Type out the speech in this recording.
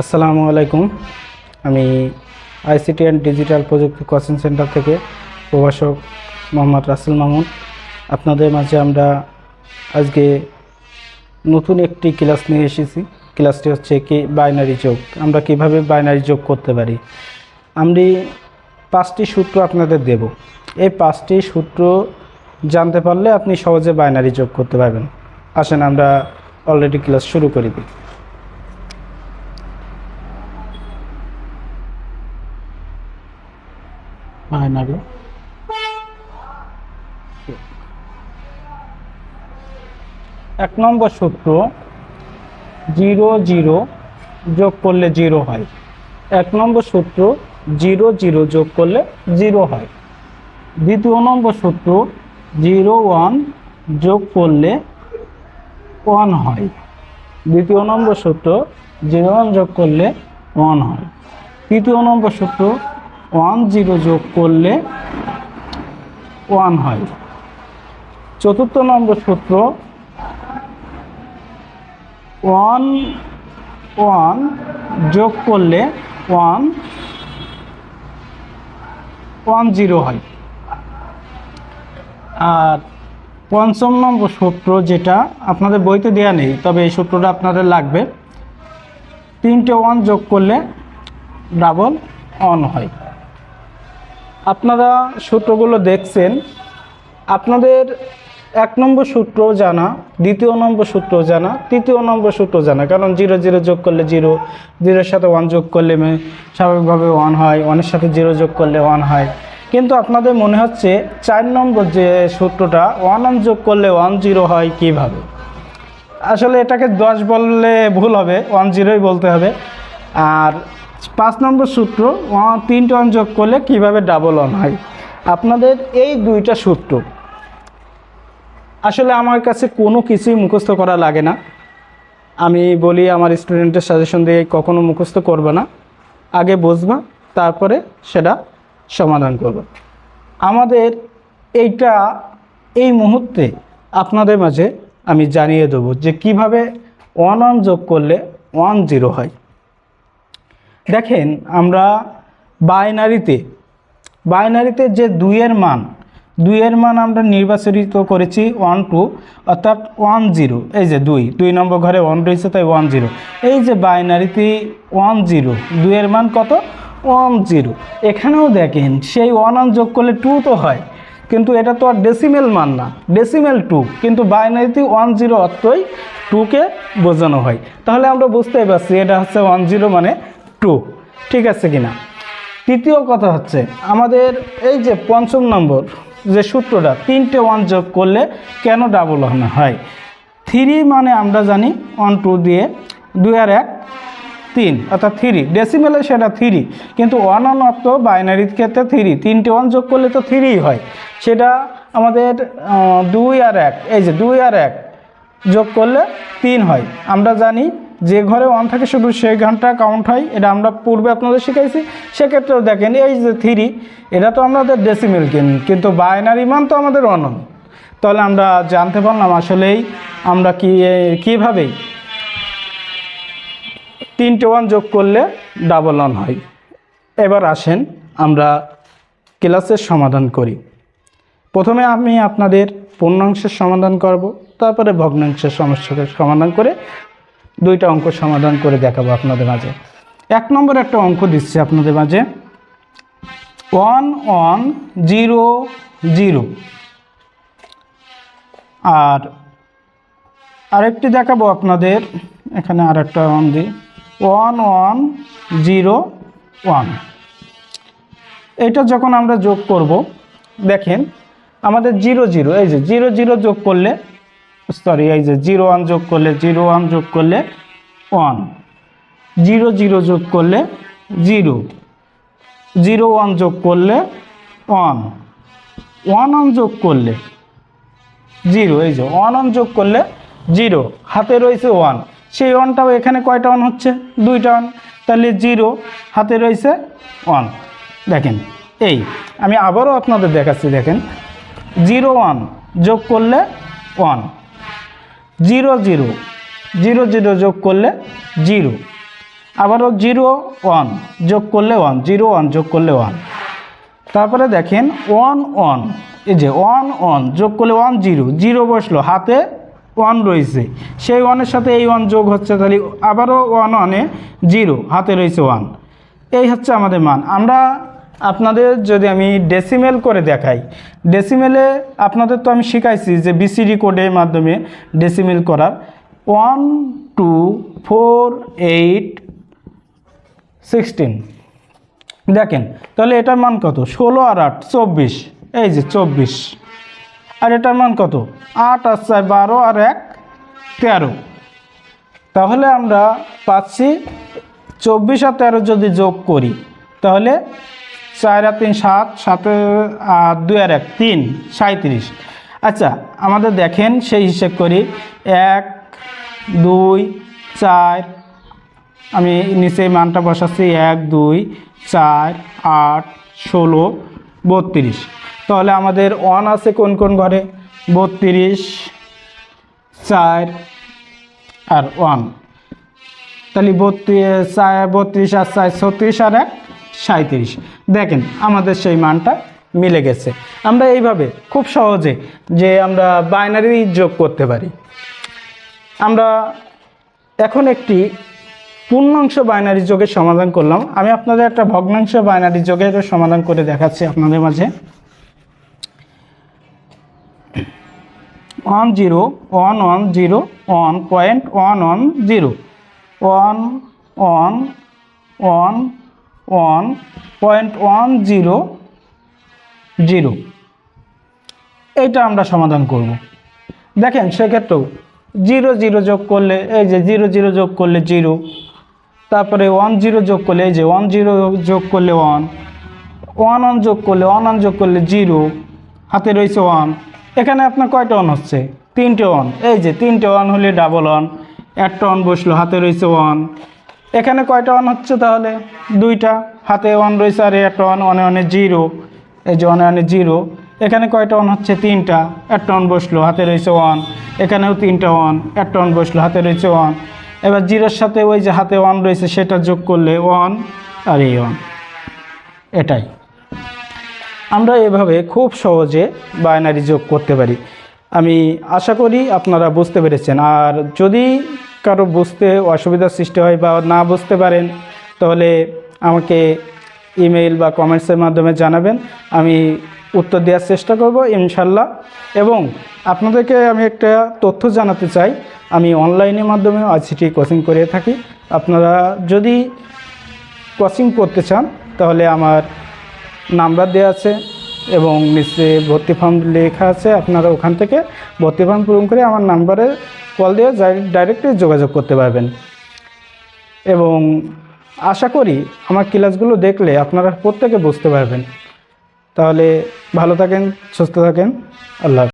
আসসালামু আলাইকুম। আমি আইসিটি অ্যান্ড ডিজিটাল প্রযুক্তি কোচিং সেন্টার থেকে প্রভাষক মোহাম্মদ রাসেল মামুন। আপনাদের মাঝে আমরা আজকে নতুন একটি ক্লাস নিয়ে এসেছি। ক্লাসটি হচ্ছে কি বাইনারি যোগ। আমরা কীভাবে বাইনারি যোগ করতে পারি? আমি পাঁচটি সূত্র আপনাদের দেব। এই পাঁচটি সূত্র জানতে পারলে আপনি সহজে বাইনারি যোগ করতে পারবেন। আসেন আমরা অলরেডি ক্লাস শুরু করি দিই। বাইনারি এক নম্বর সূত্র, জিরো জিরো যোগ করলে জিরো হয়। এক নম্বর সূত্র, জিরো জিরো যোগ করলে জিরো হয়। দ্বিতীয় নম্বর সূত্র, জিরো ওয়ান যোগ করলে ওয়ান হয়। দ্বিতীয় নম্বর সূত্র, জিরো ওয়ান যোগ করলে ওয়ান হয়। তৃতীয় নম্বর সূত্র ওয়ান জিরো যোগ করলে ওয়ান হয়। চতুর্থ নম্বর সূত্র, ওয়ান ওয়ান যোগ করলে ওয়ান ওয়ান জিরো হয়। আর পঞ্চম নম্বর সূত্র যেটা আপনাদের বইতে দেওয়া নেই, তবে এই সূত্রটা আপনাদের লাগবে। তিনটে ওয়ান যোগ করলে ডাবল অন হয়। আপনারা সূত্রগুলো দেখছেন, আপনাদের এক নম্বর সূত্র জানা, দ্বিতীয় নম্বর সূত্র জানা, তৃতীয় নম্বর সূত্র জানা। কারণ জিরো জিরো যোগ করলে জিরো, জিরোর সাথে ওয়ান যোগ করলে স্বাভাবিকভাবে ওয়ান হয় ওয়ানের সাথে জিরো যোগ করলে ওয়ান হয়। কিন্তু আপনাদের মনে হচ্ছে চার নম্বর যে সূত্রটা ওয়ান ওয়ান যোগ করলে ওয়ান জিরো হয় কীভাবে? আসলে এটাকে দশ বললে ভুল হবে ওয়ান জিরোই বলতে হবে। আর পাঁচ নম্বর সূত্র তিনটে ওয়ান যোগ করলে কীভাবে ডাবল অন হয়? আপনাদের এই দুইটা সূত্র, আসলে আমার কাছে কোনো কিছুই মুখস্থ করা লাগে না। আমি বলি আমার স্টুডেন্টের সাজেশন দিয়ে কখনো মুখস্থ করবে না। আগে বুঝবা, তারপরে সেটা সমাধান করবে। আমাদের এইটা, এই মুহূর্তে আপনাদের মাঝে আমি জানিয়ে দেবো যে কীভাবে ওয়ান ওয়ান যোগ করলে ওয়ান জিরো হয়। দেখেন, আমরা বাইনারিতে বাইনারিতে যে দুইয়ের মান দুইয়ের মান আমরা নির্বাচিত করেছি ওয়ান টু অর্থাৎ ওয়ান জিরো এই যে দুই দুই নম্বর ঘরে ওয়ান রয়েছে, তাই ওয়ান জিরো এই যে বাইনারিতে ওয়ান জিরো দুইয়ের মান কত? ওয়ান জিরো এখানেও দেখেন, সেই ওয়ান ওয়ান যোগ করলে টু তো হয়, কিন্তু এটা তো আর ডেসিমেল মান না ডেসিমেল টু কিন্তু বাইনারিতে ওয়ান জিরো অর্থই টুকে বোঝানো হয়। তাহলে আমরা বুঝতেই পারছি, এটা হচ্ছে ওয়ান জিরো মানে টু, ঠিক আছে কিনা? তৃতীয় কথা হচ্ছে, আমাদের এই যে পঞ্চম নম্বর যে সূত্রটা, তিনটে ওয়ান যোগ করলে কেন ডাবল হয় থ্রি মানে আমরা জানি ওয়ান টু দিয়ে দুই আর এক, তিন, অর্থাৎ থ্রি ডেসিমেলে সেটা থ্রি কিন্তু ওয়ান ওয়ান অর্থ বাইনারির ক্ষেত্রে থ্রি তিনটে ওয়ান যোগ করলে তো থ্রি হয়। সেটা আমাদের দুই আর এক, এই যে দুই আর এক যোগ করলে তিন হয়। আমরা জানি যে ঘরে ওয়ান থাকে শুধু সেই ঘণ্টা কাউন্ট হয়, এটা আমরা পূর্বে আপনাদের শিখাইছি। সেক্ষেত্রেও দেখেন, এই যে থ্রি এটা তো আমাদের ডেসিমেল কিন কিন্তু বাইনারি মান তো আমাদের অনন তাহলে আমরা জানতে পারলাম আসলেই আমরা কি কীভাবে তিনটে ওয়ান যোগ করলে ডাবল ওয়ান হয়। এবার আসেন, আমরা ক্লাসের সমাধান করি। প্রথমে আমি আপনাদের পূর্ণাংশের সমাধান করব, তারপরে ভগ্নাংশের সমস্যার সমাধান করে দুইটা অঙ্ক সমাধান করে দেখাবো আপনাদের মাঝে। এক নম্বর একটা অঙ্ক দিচ্ছি আপনাদের মাঝে। One one zero zero. আর আরেকটি দেখাবো আপনাদের। এখানে আর একটা ওয়ান দিই। One one zero one. এটা যখন আমরা যোগ করব, দেখেন, আমাদের জিরো জিরো, এই যে জিরো জিরো যোগ করলে সরি এই যে জিরো ওয়ান যোগ করলে জিরো ওয়ান যোগ করলে ওয়ান জিরো জিরো যোগ করলে জিরো জিরো ওয়ান যোগ করলে ওয়ান ওয়ান ওয়ান যোগ করলে জিরো এই যে ওয়ান ওয়ান যোগ করলে জিরো হাতে রয়েছে ওয়ান সেই ওয়ানটাও এখানে কয়টা ওয়ান হচ্ছে? দুইটা ওয়ান তাহলে জিরো হাতে রয়েছে ওয়ান দেখেন, এই আমি আবারও আপনাদের দেখাচ্ছি, দেখেন। জিরো ওয়ান যোগ করলে one zero zero. Zero zero যোগ করলে জিরো। আবারও জিরো ওয়ান যোগ করলে ওয়ান, জিরো ওয়ান যোগ করলে ওয়ান। তারপরে দেখেন ওয়ান ওয়ান, এই যে ওয়ান ওয়ান যোগ করলে ওয়ান জিরো জিরো বসল, হাতে ওয়ান রয়েছে। সেই ওয়ানের সাথে এই ওয়ান যোগ হচ্ছে, তাহলে আবারও ওয়ান ওয়ানে জিরো, হাতে রয়েছে ওয়ান। এই হচ্ছে আমাদের মান। আমরা আপনাদের যদি আমি ডেসিমেল করে দেখাই ডেসিমেলে আপনাদের তো আমি শিখাইছি যে বিসিডি কোডের মাধ্যমে ডেসিমেল করার। One two four eight sixteen দেখেন, তাহলে এটার মান কত? ষোলো আর আট, চব্বিশ। এই যে চব্বিশ। আর এটার মান কত? আট আর চার বারো আর এক, তেরো। তাহলে আমরা পাচ্ছি চব্বিশ আর তেরো যদি যোগ করি, তাহলে চার আর তিন, সাত, সাতে আর দুই আর এক, তিন সাঁত্রিশ আচ্ছা আমাদের দেখেন, সেই হিসেব করি। এক, দুই, চার, আমি নিচে মানটা বসাচ্ছি। এক, দুই, চার, আট, ষোলো, বত্রিশ। তাহলে আমাদের ওয়ান আছে কোন কোন ঘরে? বত্রিশ, চার আর ওয়ান। তাহলে বত্রিশ, চার, বত্রিশ আর চার, ছত্রিশ আর এক। সাঁত্রিশ দেখেন, আমাদের সেই মানটা মিলে গেছে। আমরা এইভাবে খুব সহজে যে আমরা বাইনারি যোগ করতে পারি। আমরা এখন একটি পূর্ণাংশ বাইনারি যোগের সমাধান করলাম। আমি আপনাদের একটা ভগ্নাংশ বাইনারি যোগের সমাধান করে দেখাচ্ছি আপনাদের মাঝে। One zero, one one zero, one point one one zero. One one one one point one zero zero এইটা আমরা সমাধান করব। দেখেন, সেক্ষেত্রেও জিরো জিরো যোগ করলে, এই যে জিরো জিরো যোগ করলে জিরো তারপরে ওয়ান জিরো যোগ করলে, এই যে ওয়ান জিরো যোগ করলে ওয়ান ওয়ান ওয়ান যোগ করলে ওয়ান ওয়ান যোগ করলে জিরো হাতে রয়েছে ওয়ান এখানে আপনার কয়টা ওয়ান হচ্ছে? তিনটে ওয়ান এই যে তিনটে ওয়ান হলে ডাবল ওয়ান একটা ওয়ান বসল, হাতে রয়েছে ওয়ান এখানে কয়টা ওয়ান হচ্ছে তাহলে? দুইটা, হাতে ওয়ান রয়েছে আর একটা ওয়ান ওয়ানে ওয়ানে জিরো এই যে ওয়ানে ওয়ানে জিরো এখানে কয়টা ওয়ান হচ্ছে? তিনটা। একটা ওয়ান বসল, হাতে রয়েছে ওয়ান এখানেও তিনটা ওয়ান একটা ওয়ান বসল, হাতে রয়েছে ওয়ান এবার জিরোর সাথে ওই যে হাতে ওয়ান রয়েছে, সেটা যোগ করলে ওয়ান আর এই ওয়ান এটাই। আমরা এভাবে খুব সহজে বাইনারি যোগ করতে পারি। আমি আশা করি আপনারা বুঝতে পেরেছেন। আর যদি কারও বুঝতে অসুবিধার সৃষ্টি হয় বা না বুঝতে পারেন, তাহলে আমাকে ইমেইল বা কমেন্টসের মাধ্যমে জানাবেন। আমি উত্তর দেওয়ার চেষ্টা করব, ইনশাল্লাহ। এবং আপনাদেরকে আমি একটা তথ্য জানাতে চাই। আমি অনলাইনের মাধ্যমে আইসিটি কোচিং করে থাকি। আপনারা যদি কোচিং করতে চান, তাহলে আমার নাম্বার দেওয়া আছে। এবং নিচে ভর্তি ফর্ম লেখা আছে, আপনারা ওখান থেকে ভর্তি ফর্ম পূরণ করে আমার নাম্বারে কল দিয়ে ডাইরেক্টলি যোগাযোগ করতে পারবেন এবং আশা করি আমার ক্লাসগুলো দেখলে আপনারা প্রত্যেকে বুঝতে পারবেন তাহলে ভালো থাকেন, সুস্থ থাকেন, আল্লাহ।